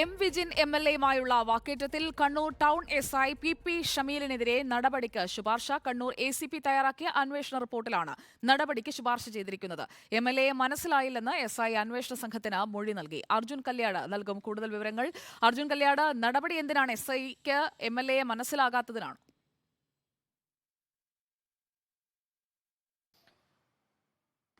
M Vijin M L എയുമായുള്ള വാക്കേറ്റത്തിൽ Kannur town S I P P ഷമീലിനെതിരെ നടപടിക്ക് ശുപാർശ. കണ്ണൂർ എ സി പി തയ്യാറാക്കിയ അന്വേഷണ റിപ്പോർട്ടിലാണ് നടപടിക്ക് ശുപാർശ ചെയ്തിരിക്കുന്നത്. എം എൽ എയെ മനസ്സിലായില്ലെന്ന് എസ് ഐ അന്വേഷണ സംഘത്തിന് മൊഴി നൽകി. അർജുൻ കല്യാട് നൽകും കൂടുതൽ വിവരങ്ങൾ. അർജുൻ കല്യാട് നടപടി എന്തിനാണ് എസ് ഐക്ക് എം എൽ എയെ മനസ്സിലാകാത്തതിനാണ്?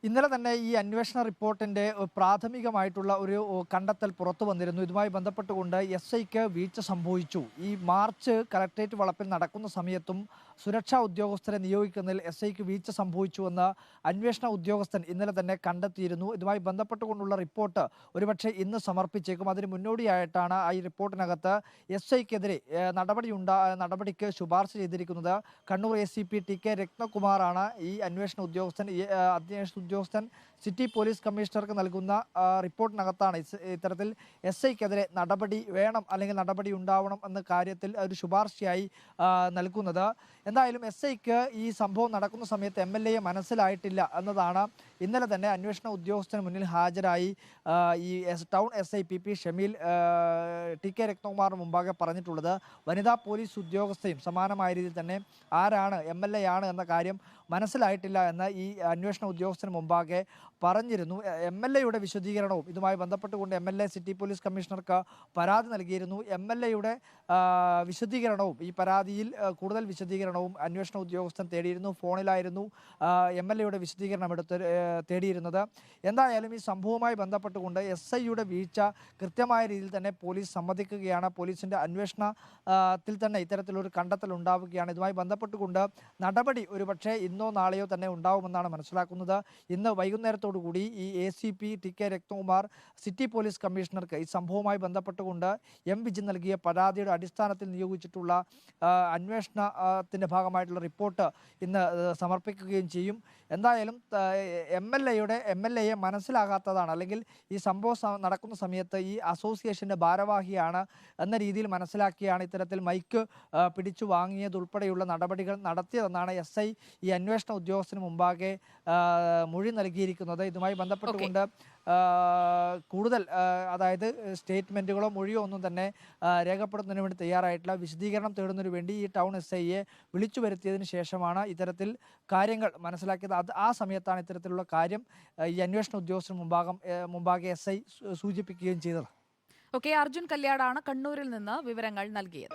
ഇന്നലെ തന്നെ ഈ അന്വേഷണ റിപ്പോർട്ടിന്റെ പ്രാഥമികമായിട്ടുള്ള ഒരു കണ്ടെത്തൽ പുറത്തു വന്നിരുന്നു. ഇതുമായി ബന്ധപ്പെട്ടുകൊണ്ട് എസ് ഐക്ക് വീഴ്ച സംഭവിച്ചു. ഈ മാർച്ച് കലക്ട്രേറ്റ് വളപ്പിൽ നടക്കുന്ന സമയത്തും സുരക്ഷാ ഉദ്യോഗസ്ഥരെ നിയോഗിക്കുന്നതിൽ എസ് ഐക്ക് വീഴ്ച സംഭവിച്ചുവെന്ന് അന്വേഷണ ഉദ്യോഗസ്ഥൻ ഇന്നലെ തന്നെ കണ്ടെത്തിയിരുന്നു. ഇതുമായി ബന്ധപ്പെട്ടുകൊണ്ടുള്ള റിപ്പോർട്ട് ഒരുപക്ഷെ ഇന്ന് സമർപ്പിച്ചേക്കും. അതിന് മുന്നോടിയായിട്ടാണ് ഈ റിപ്പോർട്ടിനകത്ത് എസ് ഐക്കെതിരെ നടപടി ഉണ്ടാ നടപടിക്ക് ശുപാർശ ചെയ്തിരിക്കുന്നത്. Kannur A C P T K രത്നകുമാറാണ് ഈ അന്വേഷണ ഉദ്യോഗസ്ഥൻ. അന്വേഷണ ഉദ്യോഗസ്ഥൻ സിറ്റി പോലീസ് കമ്മീഷണർക്ക് നൽകുന്ന റിപ്പോർട്ടിനകത്താണ് ഇത്തരത്തിൽ എസ് ഐക്കെതിരെ നടപടി വേണം അല്ലെങ്കിൽ നടപടി ഉണ്ടാവണം എന്ന കാര്യത്തിൽ ഒരു ശുപാർശയായി നൽകുന്നത്. എന്തായാലും എസ് ഐക്ക് ഈ സംഭവം നടക്കുന്ന സമയത്ത് എം എൽ എയെ മനസ്സിലായിട്ടില്ല എന്നതാണ് ഇന്നലെ തന്നെ അന്വേഷണ ഉദ്യോഗസ്ഥന് മുന്നിൽ ഹാജരായി. ഈ S town S I P P Shameel T K രത്നകുമാറിന് മുമ്പാകെ പറഞ്ഞിട്ടുള്ളത്. വനിതാ പോലീസ് ഉദ്യോഗസ്ഥയും സമാനമായ രീതിയിൽ തന്നെ ആരാണ് എം എൽ എ ആണ് എന്ന കാര്യം മനസ്സിലായിട്ടില്ല എന്ന് ഈ അന്വേഷണ ഉദ്യോഗസ്ഥന് മുമ്പാകെ പറഞ്ഞിരുന്നു. എം എൽ എയുടെ വിശദീകരണവും ഇതുമായി ബന്ധപ്പെട്ടുകൊണ്ട് M L A city police കമ്മീഷണർക്ക് പരാതി നൽകിയിരുന്നു. എം എൽ എയുടെ വിശദീകരണവും ഈ പരാതിയിൽ കൂടുതൽ കൂടുതൽ വിശദീകരണവും അന്വേഷണ ഉദ്യോഗസ്ഥൻ തേടിയിരുന്നു ഫോണിലായിരുന്നു എം എൽ എയുടെ വിശദീകരണം എടുത്ത് തേടിയിരുന്നത്. എന്തായാലും ഈ സംഭവവുമായി ബന്ധപ്പെട്ടുകൊണ്ട് എസ് ഐയുടെ വീഴ്ച കൃത്യമായ രീതിയിൽ തന്നെ പോലീസ് സമ്മതിക്കുകയാണ്. പോലീസിന്റെ അന്വേഷണത്തിൽ തന്നെ ഇത്തരത്തിലൊരു കണ്ടെത്തൽ ഉണ്ടാവുകയാണ്. ഇതുമായി ബന്ധപ്പെട്ടുകൊണ്ട് നടപടി ഒരുപക്ഷെ ഇന്നോ നാളെയോ തന്നെ ഉണ്ടാവുമെന്നാണ് മനസ്സിലാക്കുന്നത്. ഇന്ന് വൈകുന്നേരത്തോടുകൂടി ഈ A C P T K Rakthakumar city police കമ്മീഷണർക്ക് ഈ സംഭവവുമായി ബന്ധപ്പെട്ടുകൊണ്ട് എം വിജി നൽകിയ പരാതിയുടെ അടിസ്ഥാനത്തിൽ നിയോഗിച്ചിട്ടുള്ള ആ, അന്വേഷണത്തിന്റെ ഭാഗമായിട്ടുള്ള റിപ്പോർട്ട് ഇന്ന് സമർപ്പിക്കുകയും ചെയ്യും. എന്തായാലും എം എൽ എയുടെ എം എൽ എയെ മനസ്സിലാകാത്തതാണ്. അല്ലെങ്കിൽ ഈ സംഭവം നടക്കുന്ന സമയത്ത് ഈ അസോസിയേഷന്റെ ഭാരവാഹിയാണ് എന്ന രീതിയിൽ മനസ്സിലാക്കിയാണ് ഇത്തരത്തിൽ മൈക്ക് പിടിച്ചു വാങ്ങിയതുൾപ്പെടെയുള്ള നടപടികൾ നടത്തിയതെന്നാണ് എസ് ഐ ഈ അന്വേഷണ ഉദ്യോഗസ്ഥന് മുമ്പാകെ മൊഴി നൽകിയിരിക്കുന്നത്. ഇതുമായി ബന്ധപ്പെട്ടുകൊണ്ട് കൂടുതൽ അതായത് സ്റ്റേറ്റ്മെന്റുകളോ മൊഴിയോ ഒന്നും തന്നെ രേഖപ്പെടുത്തുന്നതിന് വേണ്ടി തയ്യാറായിട്ടില്ല. വിശദീകരണം തേടുന്നതിന് വേണ്ടി ഈ ടൗൺ എസ് ഐയെ വിളിച്ചു വരുത്തിയതിന് ശേഷമാണ് ഇത്തരത്തിൽ കാര്യങ്ങൾ മനസ്സിലാക്കിയത്. അത് ആ സമയത്താണ് ഇത്തരത്തിലുള്ള കാര്യം ഈ അന്വേഷണ ഉദ്യോഗസ്ഥന് മുമ്പാകം മുമ്പാകെ എസ് ഐ സൂചിപ്പിക്കുകയും ചെയ്തത്. ഓക്കെ അർജുൻ കല്യാടാണ് കണ്ണൂരിൽ നിന്ന് വിവരങ്ങൾ നൽകിയത്.